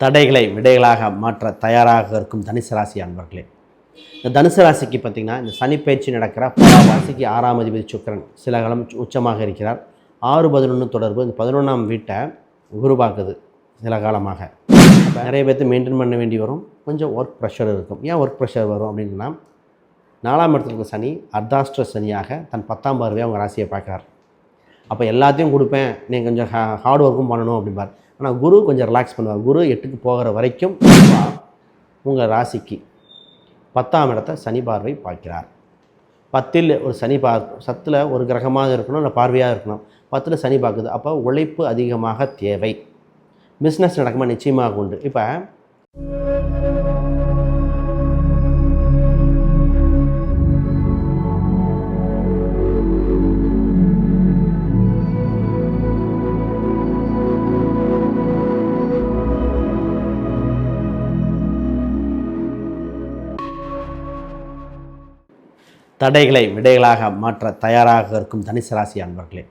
தடைகளை விடைகளாக மாற்ற தயாராக இருக்கும் தனுசு ராசி அன்பர்களே. இந்த தனுசு ராசிக்கு பார்த்திங்கன்னா இந்த சனிப்பயிற்சி நடக்கிற பல ராசிக்கு ஆறாம் அதிபதி சுக்கரன் சில காலம் உச்சமாக இருக்கிறார். ஆறு பதினொன்று தொடர்பு இந்த பதினொன்றாம் வீட்டை உருவாக்குது சில காலமாக. நிறைய பேர்த்து மெயின்டைன் பண்ண வேண்டி வரும். கொஞ்சம் ஒர்க் ப்ரெஷர் இருக்கும். ஏன் ஒர்க் ப்ரெஷர் வரும் அப்படின்னா நாலாம் இடத்துல இருக்க சனி அர்த்தாஷ்ட சனியாக தன் பத்தாம் பார்வையாக அவங்க ராசியை பார்க்குறார். அப்போ எல்லாத்தையும் கொடுப்பேன் நீங்கள் கொஞ்சம் ஹார்ட் ஒர்க்கும் பண்ணணும் அப்படிம்பார். ஆனால் குரு கொஞ்சம் ரிலாக்ஸ் பண்ணுவார். குரு எட்டுக்கு போகிற வரைக்கும் உங்கள் ராசிக்கு பத்தாம் இடத்த சனி பார்வை பார்க்கிறார். பத்தில் ஒரு சனி பார் சத்தில் ஒரு கிரகமாக இருக்கணும் இல்லை பார்வையாக இருக்கணும். பத்தில் சனி பார்க்குது. அப்போ உழைப்பு அதிகமாக தேவை. பிஸ்னஸ் நடக்குமா நிச்சயமாக உண்டு. இப்போ தடைகளை விடைகளாக மாற்ற தயாராக இருக்கும் தனுசு ராசி அன்பர்களே.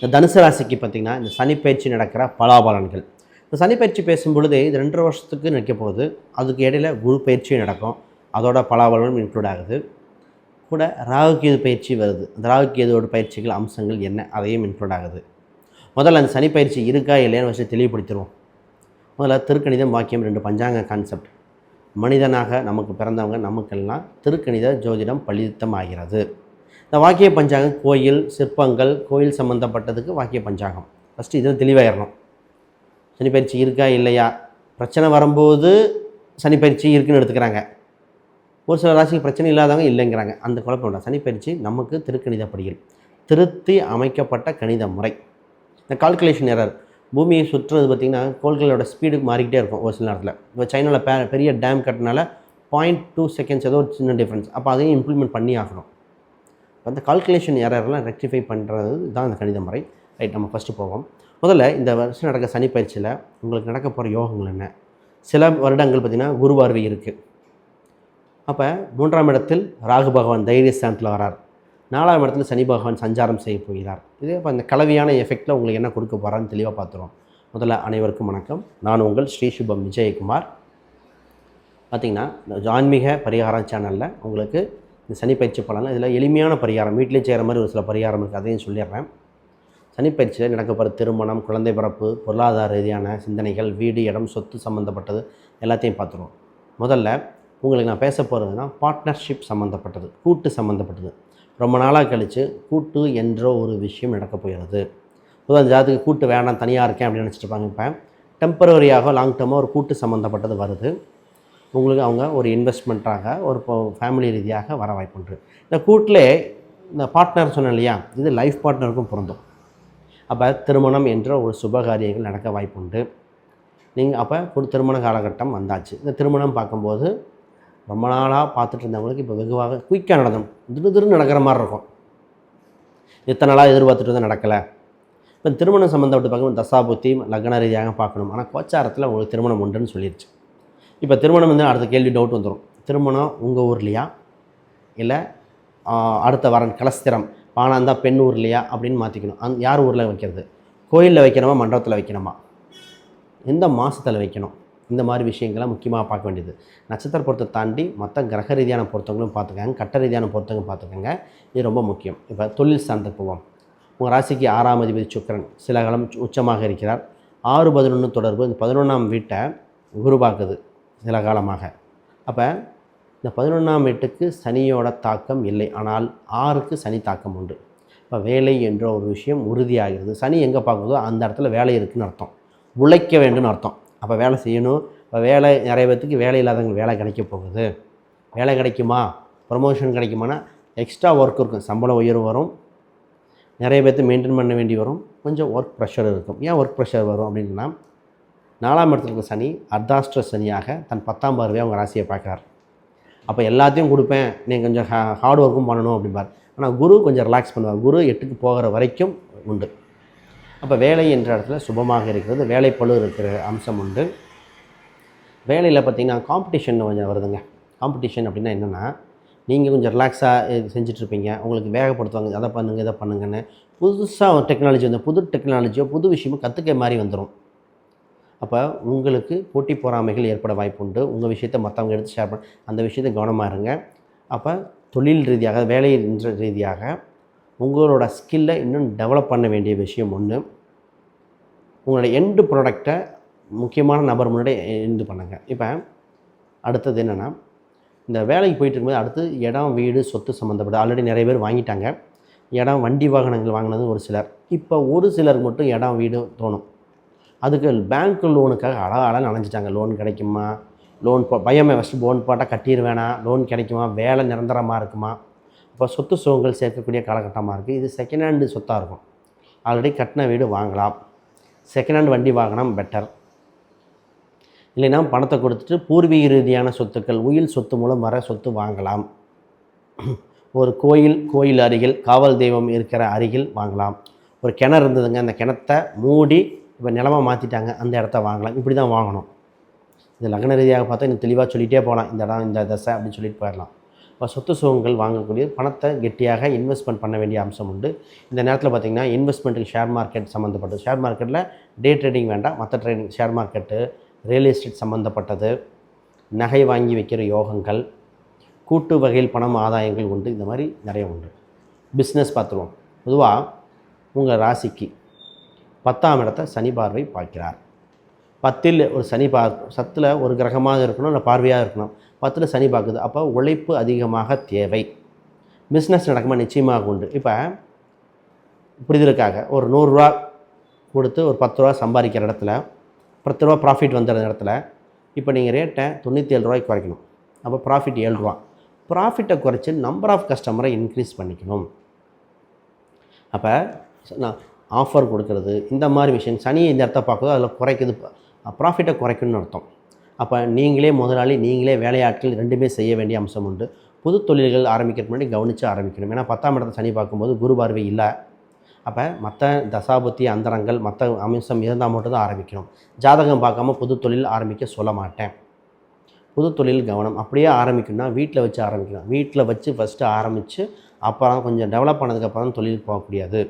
இந்த தனுசு ராசிக்கு பார்த்திங்கன்னா இந்த சனிப்பயிற்சி நடக்கிற பலாபலன்கள். இந்த சனிப்பயிற்சி பேசும் பொழுது இது ரெண்டரை வருஷத்துக்கு நிற்க போகுது. அதுக்கு இடையில குரு பயிற்சியும் நடக்கும். அதோட பலாபலனும் இன்க்ளூட் ஆகுது. கூட ராகுகேது பயிற்சி வருது. அந்த ராகுகேதுவோட பயிற்சிகள் அம்சங்கள் என்ன? அதையும் இன்க்ளூட் ஆகுது. முதல்ல அந்த சனிப்பயிற்சி இருக்கா இல்லையான்னு வச்சு தெளிவுபடுத்திடுவோம். முதல்ல திருக்கணிதம் வாக்கியம் ரெண்டு பஞ்சாங்க கான்செப்ட் மனிதனாக நமக்கு பிறந்தவங்க நமக்கெல்லாம் திருக்கணித ஜோதிடம் பலித்தம் ஆகிறது இந்த வாக்கிய பஞ்சாங்கம் கோயில் சிற்பங்கள் கோயில் சம்மந்தப்பட்டதுக்கு வாக்கிய பஞ்சாங்கம். ஃபஸ்ட்டு இதில் தெளிவாயிடணும் சனி பயிற்சி இருக்கா இல்லையா? பிரச்சனை வரும்போது சனி பயிற்சி இருக்குன்னு எடுத்துக்கிறாங்க. ஒரு சில ராசிக்கு பிரச்சனை இல்லாதவங்க இல்லைங்கிறாங்க. அந்த குழப்பம் இல்லை சனி பயிற்சி நமக்கு திருக்கணித படிகள் திருத்தி அமைக்கப்பட்ட கணித முறை. இந்த கால்குலேஷன் எரர் பூமியை சுற்றுறது பார்த்திங்கன்னா கோள்களோட ஸ்பீடு மாறிக்கிட்டே இருக்கும் ஒரு சில நேரத்தில். இப்போ சைனாவில் பெ பெரிய டேம் கட்டினால பாயிண்ட் டூ செகண்ட்ஸ் ஏதோ ஒரு சின்ன டிஃப்ரென்ஸ் அப்போ அதையும் இம்ப்ளிமெண்ட் பண்ணி ஆகணும். அந்த கால்குலேஷன் எரர்லாம் ரெக்டிஃபை பண்ணுறது தான் அந்த கணித முறை. ரைட் நம்ம ஃபஸ்ட்டு போவோம். முதல்ல இந்த வருஷம் நடக்க சனி பயிற்சியில் உங்களுக்கு நடக்க போகிற யோகங்கள் என்ன? சில வருடங்கள் பார்த்திங்கன்னா குருவார்வை இருக்குது அப்போ மூன்றாம் இடத்தில் ராகு பகவான் தைரிய ஸ்தானத்தில் வரார் நாலாம் இடத்துல சனி பகவான் சஞ்சாரம் செய்ய போகிறார். இது இப்போ அந்த கலவையான எஃபெக்டில் உங்களுக்கு என்ன கொடுக்க போகிறான்னு தெளிவாக பார்த்துருவோம். முதல்ல அனைவருக்கும் வணக்கம். நான் உங்கள் ஸ்ரீ சுபம் விஜயகுமார். பார்த்திங்கன்னா இந்த ஆன்மீக பரிகாரம் சேனலில் உங்களுக்கு இந்த சனி பயிற்சி பலன் இதில் எளிமையான பரிகாரம் வீட்டிலே செய்கிற மாதிரி ஒரு சில பரிகாரம் இருக்குது அதையும் சொல்லிடுறேன். சனிப்பயிற்சியில் நடக்கப்படுற திருமணம் குழந்தை பிறப்பு பொருளாதார ரீதியான சிந்தனைகள் வீடு இடம் சொத்து சம்மந்தப்பட்டது எல்லாத்தையும் பார்த்துருவோம். முதல்ல உங்களுக்கு நான் பேச போகிறதுனா பார்ட்னர்ஷிப் சம்மந்தப்பட்டது கூட்டு சம்மந்தப்பட்டது ரொம்ப நாளாக கழித்து கூட்டு என்ற ஒரு விஷயம் நடக்க போகிறது. பொதுவாக ஜாதத்துக்கு கூட்டு வேணாம் தனியாக இருக்கேன் அப்படின்னு நினச்சிட்டு இருப்பாங்க இப்போ. டெம்பரரியாக லாங் டேர்மாக ஒரு கூட்டு சம்மந்தப்பட்டது வருது. உங்களுக்கு அவங்க ஒரு இன்வெஸ்ட்மெண்ட்டாக ஒரு ஃபேமிலி ரீதியாக வர வாய்ப்புண்டு இந்த கூட்டிலே இந்த பார்ட்னர் சொன்னேன் இல்லையா இது லைஃப் பார்ட்னருக்கும் பொருந்தும். அப்போ திருமணம் என்ற ஒரு சுபகாரியங்கள் நடக்க வாய்ப்புண்டு நீங்கள் அப்போ ஒரு திருமண காலகட்டம் வந்தாச்சு. இந்த திருமணம் பார்க்கும்போது ரொம்ப நாளாக பார்த்துட்டு இருந்தவங்களுக்கு இப்போ வெகுவாக குயிக்காக நடந்தோம் திரு திரு நடக்கிற மாதிரி இருக்கும். இத்தனை நாளாக எதிர்பார்த்துட்டு இருந்தால் நடக்கலை. இப்போ திருமணம் சம்மந்தப்பட்டு பார்க்கணும் தசாபுத்தி லக்ன ரீதியாக பார்க்கணும். ஆனால் கோச்சாரத்தில் உங்களுக்கு திருமணம் உண்டுன்னு சொல்லிடுச்சு இப்போ திருமணம் வந்து அடுத்த கேள்வி டவுட் வந்துடும் திருமணம் உங்கள் ஊர்லையா இல்லை அடுத்த வரன் கலஸ்திரம் பானா இருந்தால் பெண் ஊர்லையா அப்படின்னு மாற்றிக்கணும் அந் யார் ஊரில் வைக்கிறது? கோயிலில் வைக்கணுமா? மண்டபத்தில் வைக்கணுமா? எந்த மாதத்தில் வைக்கணும்? இந்த மாதிரி விஷயங்கள்லாம் முக்கியமாக பார்க்க வேண்டியது. நட்சத்திர பொருத்தத்தை தாண்டி மற்ற கிரக ரீதியான பொருத்தங்களும் பார்த்துக்கங்க. கட்ட ரீதியான பொருத்தங்களும் பார்த்துக்கோங்க. இது ரொம்ப முக்கியம். இப்போ தொழில் ஸ்தானத்துக்கு போவோம். உங்கள் ராசிக்கு ஆறாம் அதிபதி சுக்கரன். சில காலம் உச்சமாக இருக்கிறார். ஆறு பதினொன்று தொடர்பு. இந்த பதினொன்றாம் வீட்டை உருவாக்குது சில காலமாக. அப்போ இந்த பதினொன்றாம் வீட்டுக்கு சனியோட தாக்கம் இல்லை. ஆனால் ஆறுக்கு சனி தாக்கம் உண்டு. இப்போ வேலை என்ற ஒரு விஷயம் உறுதியாகிறது. சனி எங்கே பார்க்குதோ அந்த இடத்துல வேலை இருக்குன்னு அர்த்தம். உழைக்க வேண்டும்னு அர்த்தம். அப்போ வேலை செய்யணும். இப்போ வேலை நிறைய பேர்த்துக்கு வேலை இல்லாதவங்க வேலை கிடைக்க போகுது. வேலை கிடைக்குமா? ப்ரொமோஷன் கிடைக்குமானா எக்ஸ்ட்ரா ஒர்க் இருக்கும். சம்பள உயர்வு வரும். நிறைய பேர்த்து மெயின்டைன் பண்ண வேண்டி வரும். கொஞ்சம் ஒர்க் ப்ரெஷர் இருக்கும். ஏன் ஒர்க் ப்ரெஷர் வரும் அப்படின்னா நாலாம் இடத்துல இருக்க சனி அர்த்தாஷ்ட சனியாக தன் பத்தாம் பார்வையாக அவங்க ராசியை பார்க்குறார். அப்போ எல்லாத்தையும் கொடுப்பேன். நீங்கள் கொஞ்சம் ஹார்ட் ஒர்க்கும் பண்ணணும் அப்படிம்பார். ஆனால் குரு கொஞ்சம் ரிலாக்ஸ் பண்ணுவார். குரு எட்டுக்கு போகிற வரைக்கும் உண்டு. அப்போ வேலை என்ற இடத்துல சுபமாக இருக்கிறது வேலைப்பழு இருக்கிற அம்சம் உண்டு. வேலையில் பார்த்திங்கன்னா காம்படிஷன் கொஞ்சம் வருதுங்க. காம்படிஷன் அப்படின்னா என்னென்னா நீங்கள் கொஞ்சம் ரிலாக்ஸாக செஞ்சிட்ருப்பீங்க உங்களுக்கு வேகப்படுத்துவாங்க அதை பண்ணுங்கள் இதை பண்ணுங்கன்னு. புதுசாக ஒரு டெக்னாலஜி வந்து புது டெக்னாலஜியோ புது விஷயமோ கற்றுக்க மாதிரி வந்துடும் அப்போ உங்களுக்கு போட்டி பொறாமைகள் ஏற்பட வாய்ப்பு உண்டு. உங்கள் விஷயத்தை மற்றவங்க எடுத்து ஷேர் பண்ண அந்த விஷயத்தை கவனமாக இருங்க. அப்போ தொழில் ரீதியாக வேலை ரீதியாக உங்களோட ஸ்கில்லை இன்னும் டெவலப் பண்ண வேண்டிய விஷயம் ஒன்று உங்களோட எண்டு ப்ராடக்டை முக்கியமான நபர் முன்னாடி இது பண்ணுங்கள் இப்போ அடுத்தது என்னென்னா இந்த வேலைக்கு போயிட்டு இருக்கும்போது அடுத்து இடம் வீடு சொத்து சம்மந்தப்பட்ட ஆல்ரெடி நிறைய பேர் வாங்கிட்டாங்க. இடம் வண்டி வாகனங்கள் வாங்கினது ஒரு சிலர். இப்போ ஒரு சிலருக்கு மட்டும் இடம் வீடு தோணும். அதுக்கு பேங்க் லோனுக்காக அழகாக நினைஞ்சிட்டாங்க. லோன் கிடைக்குமா? லோன் பயமே ஃபஸ்ட்டு லோன் போட்டால் கட்டிடுவேனா லோன் கிடைக்குமா? வேலை நிரந்தரமாக இருக்குமா? இப்போ சொத்து சுகங்கள் சேர்க்கக்கூடிய காலகட்டமாக இருக்குது. இது செகண்ட் ஹேண்டு சொத்தாக இருக்கும். ஆல்ரெடி கட்டின வீடு வாங்கலாம். செகண்ட் ஹேண்ட் வண்டி வாங்கினா பெட்டர் இல்லைன்னா பணத்தை கொடுத்துட்டு பூர்வீக ரீதியான சொத்துக்கள் உயில் சொத்து மூலம் வர சொத்து வாங்கலாம். ஒரு கோயில் கோயில் அருகில் காவல் தெய்வம் இருக்கிற அருகில் வாங்கலாம். ஒரு கிணறு இருந்ததுங்க அந்த கிணத்தை மூடி இப்போ நிலமாக மாற்றிட்டாங்க அந்த இடத்த வாங்கலாம். இப்படி தான் வாங்கணும். இது லக்ன ரீதியாக பார்த்தா இன்னும் தெளிவாக சொல்லிகிட்டே போகலாம். இந்த இடம் இந்த தசை அப்படின்னு சொல்லிட்டு போயிடலாம். இப்போ சொத்து சுகங்கள் வாங்கக்கூடிய பணத்தை கெட்டியாக இன்வெஸ்ட்மெண்ட் பண்ண வேண்டிய அம்சம் உண்டு. இந்த நேரத்தில் பார்த்திங்கன்னா இன்வெஸ்ட்மெண்ட்டுக்கு ஷேர் மார்க்கெட் சம்மந்தப்பட்டது ஷேர் மார்க்கெட்டில் டே ட்ரேடிங் வேண்டாம் மற்ற trading share market real estate சம்மந்தப்பட்டது நகை வாங்கி வைக்கிற யோகங்கள் கூட்டு வகையில் பணம் ஆதாயங்கள் உண்டு. இந்த மாதிரி நிறைய உண்டு. பிஸ்னஸ் பார்த்துருவோம். பொதுவாக உங்கள் ராசிக்கு பத்தாம் இடத்த சனி பார்வை பார்க்கிறார். பத்தில் ஒரு சனி பார் சத்தில் ஒரு கிரகமாக இருக்கணும் இல்லை பார்வையாக இருக்கணும். பத்தில் சனி பார்க்குது. அப்போ உழைப்பு அதிகமாக தேவை. பிஸ்னஸ் நடக்குமா? நிச்சயமாக உண்டு. இப்போ புரிதலுக்காக ஒரு நூறுரூவா கொடுத்து ஒரு பத்து ரூபா சம்பாதிக்கிற இடத்துல பத்து ரூபா ப்ராஃபிட் வந்துடுற இடத்துல இப்போ நீங்கள் ரேட்டை தொண்ணூற்றி ஏழு ரூபாய்க்கு குறைக்கணும். அப்போ ப்ராஃபிட் ஏழு ரூபா ப்ராஃபிட்டை குறைச்சி நம்பர் ஆஃப் கஸ்டமரை இன்க்ரீஸ் பண்ணிக்கணும். அப்போ நான் ஆஃபர் கொடுக்கறது இந்த மாதிரி விஷயம் சனி இந்த இடத்த பார்க்குறது அதில் குறைக்குது. ப்ராஃபிட்டை குறைக்கணும்னு அர்த்தம். அப்போ நீங்களே முதலாளி நீங்களே வேலையாட்கள் ரெண்டுமே செய்ய வேண்டிய அம்சம் உண்டு. புது தொழில்கள் ஆரம்பிக்கிறதுக்கு முன்னாடி கவனித்து ஆரம்பிக்கணும். ஏன்னா பத்தாம் இடத்தை சனி பார்க்கும்போது குரு பார்வை இல்லை. அப்போ மற்ற தசாபுத்தி அந்தரங்கள் மற்ற அம்சம் இருந்தால் மட்டும்தான் ஆரம்பிக்கணும். ஜாதகம் பார்க்காம புது தொழில் ஆரம்பிக்க சொல்ல மாட்டேன். புது தொழில் கவனம். அப்படியே ஆரம்பிக்கணும்னா வீட்டில் வச்சு ஆரம்பிக்கணும் வீட்டில் வச்சு ஃபஸ்ட்டு ஆரம்பித்து அப்புறம் கொஞ்சம் டெவலப் பண்ணதுக்கப்புறம் தான் தொழில் போகக்கூடியது.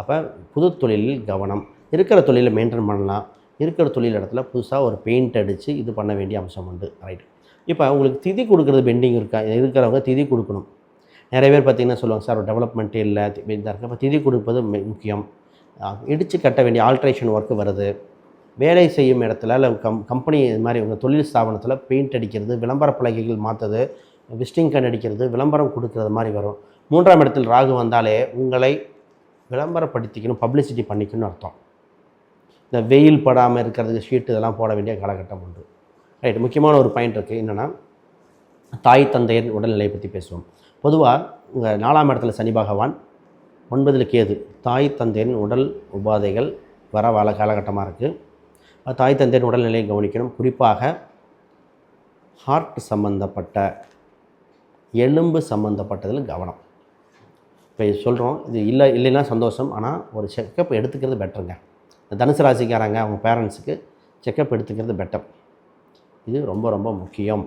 அப்போ புது தொழிலில் கவனம். இருக்கிற தொழிலை மெயின்டைன் பண்ணலாம். இருக்கிற தொழில் இடத்துல புதுசாக ஒரு பெயிண்ட் அடித்து இது பண்ண வேண்டிய அம்சம் உண்டு. ரைட் இப்போ உங்களுக்கு திதி கொடுக்குறது பெண்டிங் இருக்கா? இருக்கிறவங்க திதி கொடுக்கணும். நிறைய பேர் பார்த்திங்கன்னா சொல்லுவாங்க சார் டெவலப்மெண்ட்டே இல்லை. இதாக இருக்குது அப்போ திதி கொடுப்பது முக்கியம். இடித்து கட்ட வேண்டிய ஆல்ட்ரேஷன் ஒர்க்கு வருது. வேலை செய்யும் இடத்துல இல்லை கம் கம்பெனி இது மாதிரி உங்கள் தொழில் ஸ்தாபனத்தில் பெயிண்ட் அடிக்கிறது விளம்பர பலகைகள் மாற்றுறது விசிட்டிங் கார்டு அடிக்கிறது விளம்பரம் கொடுக்கறது மாதிரி வரும். மூன்றாம் இடத்தில் ராகு வந்தாலே உங்களை விளம்பரப்படுத்திக்கணும் பப்ளிசிட்டி பண்ணிக்கணும்னு அர்த்தம். இந்த வெயில் படாமல் இருக்கிறதுக்கு ஷீட் இதெல்லாம் போட வேண்டிய காலகட்டம் உண்டு. ரைட் முக்கியமான ஒரு பாயிண்ட் இருக்குது என்னென்னா தாய் தந்தையர் உடல்நிலையை பற்றி பேசுவோம். பொதுவாக உங்கள் நாலாம் இடத்துல சனி பகவான் ஒன்பதில் கேது. தாய் தந்தையின் உடல் உபாதைகள் வர வாழ காலகட்டமாக இருக்குது தாய் தந்தையின் உடல்நிலையை கவனிக்கணும். குறிப்பாக ஹார்ட் சம்மந்தப்பட்ட எலும்பு சம்மந்தப்பட்டதில் கவனம். இப்போ சொல்கிறோம் இது இல்லை இல்லைன்னா சந்தோஷம். ஆனால் ஒரு செக்கப் எடுத்துக்கிறது பெட்டருங்க இந்த தனுசு ராசிக்காரங்க அவங்க பேரண்ட்ஸுக்கு செக்கப் எடுத்துக்கிறது பெட்டர் இது ரொம்ப ரொம்ப முக்கியம்.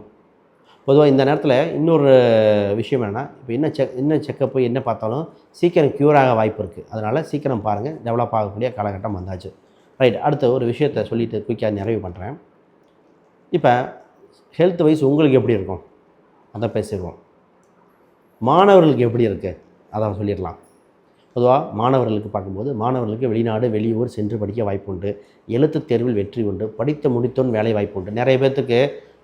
பொதுவாக இந்த நேரத்தில் இன்னொரு விஷயம் என்னென்னா இப்போ என்ன செக் என்ன செக்கப்பு என்ன பார்த்தாலும் சீக்கிரம் க்யூர் ஆக வாய்ப்பு இருக்குது அதனால் சீக்கிரம் பாருங்கள் டெவலப் ஆகக்கூடிய காலகட்டம் வந்தாச்சு. ரைட் அடுத்த ஒரு விஷயத்தை சொல்லிவிட்டு குயிக்காக நிறைவு பண்ணுறேன் இப்போ ஹெல்த் வைஸ் உங்களுக்கு எப்படி இருக்கும்? அதை பேசிடுவோம். மாணவர்களுக்கு எப்படி இருக்குது அதை சொல்லிடலாம். பொதுவாக மாணவர்களுக்கு பார்க்கும்போது மாணவர்களுக்கு வெளிநாடு வெளியூர் சென்று படிக்க வாய்ப்பு உண்டு எழுத்துத் தேர்வில் வெற்றி உண்டு. படித்து முடித்தோன் வேலை வாய்ப்பு உண்டு நிறைய பேர்த்துக்கு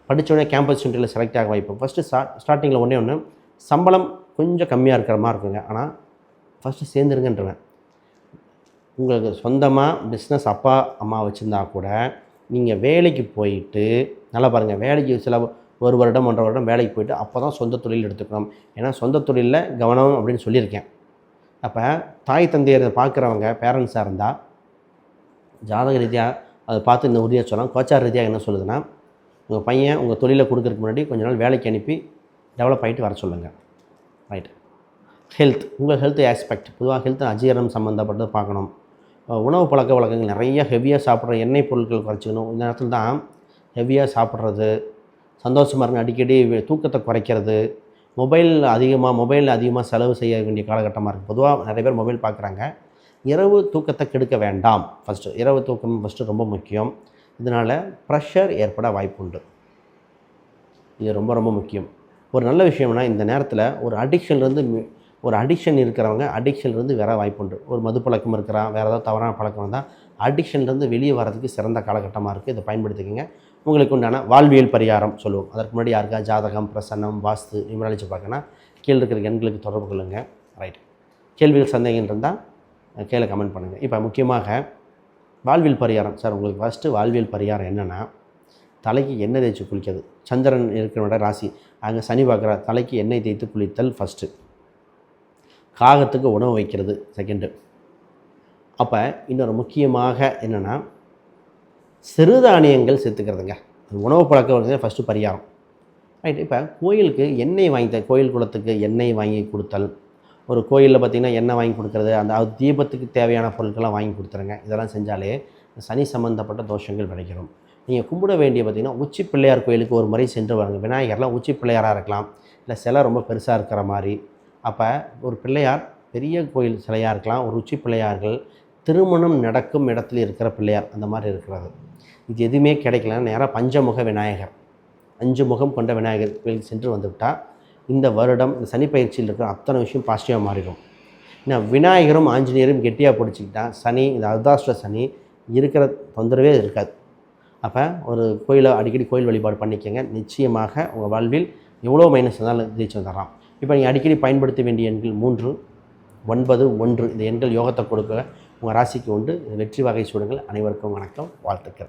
படித்தோடனே கேம்பஸ் இன்டர்வியூவில் செலக்ட் ஆக வாய்ப்பு. ஃபஸ்ட்டு ஸ்டார்ட் ஸ்டார்டிங்கில் ஒன்றே ஒன்று சம்பளம் கொஞ்சம் கம்மியாக இருக்கிற மாதிரி இருக்குங்க. ஆனால் ஃபஸ்ட்டு சேர்ந்துருங்கன்றவன். உங்களுக்கு சொந்தமாக பிஸ்னஸ் அப்பா அம்மா வச்சுருந்தா கூட நீங்கள் வேலைக்கு போயிட்டு நல்லா பாருங்கள் வேலைக்கு சில ஒரு வருடம் ஒன்றரை வருடம் வேலைக்கு போயிட்டு அப்போ தான் சொந்த தொழில் எடுத்துக்கணும். ஏன்னா சொந்த தொழிலில் கவனம் அப்படின்னு சொல்லியிருக்கேன். அப்போ தாய் தந்தையரை பார்க்குறவங்க பேரண்ட்ஸாக இருந்தால் ஜாதக ரீதியாக அதை பார்த்து இந்த உறுதியாக சொல்லலாம். கோச்சார் ரீதியாக என்ன சொல்லுதுன்னா உங்கள் பையன் உங்கள் தொழிலை கொடுக்குறதுக்கு முன்னாடி கொஞ்ச நாள் வேலைக்கு அனுப்பி டெவலப் ஆகிட்டு வர சொல்லுங்கள் ரைட் ஹெல்த் உங்கள் ஹெல்த் ஆஸ்பெக்ட் பொதுவாக ஹெல்த் அஜீரணம் சம்மந்தப்பட்டது பார்க்கணும். உணவு பழக்க வழக்கங்கள் நிறைய ஹெவியாக சாப்பிட்ற எண்ணெய் பொருட்கள் குறைச்சிக்கணும். இந்த நேரத்தில் தான் ஹெவியாக சாப்பிட்றது சந்தோஷமாக இருங்க. அடிக்கடி தூக்கத்தை குறைக்கிறது மொபைல் அதிகமாக மொபைல் அதிகமாக செலவு செய்ய வேண்டிய காலகட்டமாக இருக்குது பொதுவாக நிறைய பேர் மொபைல் பார்க்குறாங்க இரவு தூக்கத்தை கெடுக்க வேண்டாம். ஃபஸ்ட்டு இரவு தூக்கம் ஃபஸ்ட்டு ரொம்ப முக்கியம். இதனால் ப்ரெஷர் ஏற்பட வாய்ப்புண்டு இது ரொம்ப ரொம்ப முக்கியம். ஒரு நல்ல விஷயம்னா இந்த நேரத்தில் ஒரு அடிக்ஷன்லேருந்து ஒரு அடிக்ஷன் இருக்கிறவங்க அடிக்ஷன்லேருந்து வேற வாய்ப்புண்டு ஒரு மது பழக்கம் இருக்கிறான் வேறு ஏதாவது தவறான பழக்கம் இருந்தால் அடிக்ஷன்லேருந்து வெளியே வரதுக்கு சிறந்த காலகட்டமாக இருக்குது இதை பயன்படுத்திக்கோங்க. உங்களுக்கு உண்டான வாழ்வியல் பரிகாரம் சொல்லுவோம். அதற்கு முன்னாடி யாருக்கா ஜாதகம் பிரசன்னம் வாஸ்து நிமிடலிச்சு பார்க்கணும்னா கீழே இருக்கிற எண்களுக்கு தொடர்பு கொள்ளுங்கள் ரைட் கேள்விகள் சந்தேகம் இருந்தால் கீழே கமெண்ட் பண்ணுங்கள் இப்போ முக்கியமாக வாழ்வியல் பரிகாரம். சார் உங்களுக்கு ஃபஸ்ட்டு வாழ்வியல் பரிகாரம் என்னென்னா தலைக்கு எண்ணெய் தேய்ச்சி குளிக்கிறது. சந்திரன் இருக்கிறோட ராசி. அங்கே சனி பார்க்குற தலைக்கு எண்ணெய் தேய்த்து குளித்தல் ஃபஸ்ட்டு காகத்துக்கு உணவு வைக்கிறது செகண்டு அப்போ இன்னொரு முக்கியமாக என்னென்னா சிறுதானியங்கள் சேர்த்துக்கிறதுங்க. உணவு பழக்கம் வந்து ஃபஸ்ட்டு பரிகாரம். ரைட் இப்போ கோயிலுக்கு எண்ணெய் வாங்கி த- கோயில் குளத்துக்கு எண்ணெய் வாங்கி கொடுத்தல். ஒரு கோயிலில் பார்த்திங்கன்னா எண்ணெய் வாங்கி கொடுக்குறது அந்த தீபத்துக்கு தேவையான பொருட்கள்லாம் வாங்கி கொடுத்துருங்க. இதெல்லாம் செஞ்சாலே சனி சம்மந்தப்பட்ட தோஷங்கள் விளைக்கிறோம் நீங்கள் கும்பிட வேண்டிய பார்த்திங்கன்னா உச்சி பிள்ளையார் கோயிலுக்கு ஒரு முறை சென்று வாங்க விநாயகர்லாம் உச்சி பிள்ளையாராக இருக்கலாம். இல்லை சிலை ரொம்ப பெருசாக இருக்கிற மாதிரி. அப்போ ஒரு பிள்ளையார் பெரிய கோயில் சிலையாக இருக்கலாம். ஒரு உச்சி பிள்ளையார்கள் திருமணம் நடக்கும் இடத்துல இருக்கிற பிள்ளையார் அந்த மாதிரி இருக்கிறது இது எதுவுமே கிடைக்கலன்னா நேராக பஞ்சமுக விநாயகர். அஞ்சு முகம் கொண்ட விநாயகர் கோயிலுக்கு சென்று வந்துவிட்டால் இந்த வருடம் இந்த சனி பயிற்சியில் இருக்கிற அத்தனை விஷயம் பாசிட்டிவாக மாறிடும். ஏன்னா விநாயகரும் ஆஞ்சநேயரும் கெட்டியாக பிடிச்சிக்கிட்டா சனி இந்த அர்தாஷ்ட சனி இருக்கிற தொந்தரவே இருக்காது. அப்போ ஒரு கோயிலை அடிக்கடி கோயில் வழிபாடு பண்ணிக்கங்க. நிச்சயமாக உங்கள் வாழ்வில் எவ்வளோ மைனஸ் இருந்தாலும் ஜெயிச்சு வந்துடலாம். இப்போ நீங்கள் அடிக்கடி பயன்படுத்த வேண்டிய எண்கள் மூன்று ஒன்பது ஒன்று. இந்த எண்கள் யோகத்தை கொடுக்க உங்கள் ராசிக்கு உண்டு. வெற்றி வகை சூடுங்கள் அனைவருக்கும் வணக்கம். வாழ்த்துக்கள்.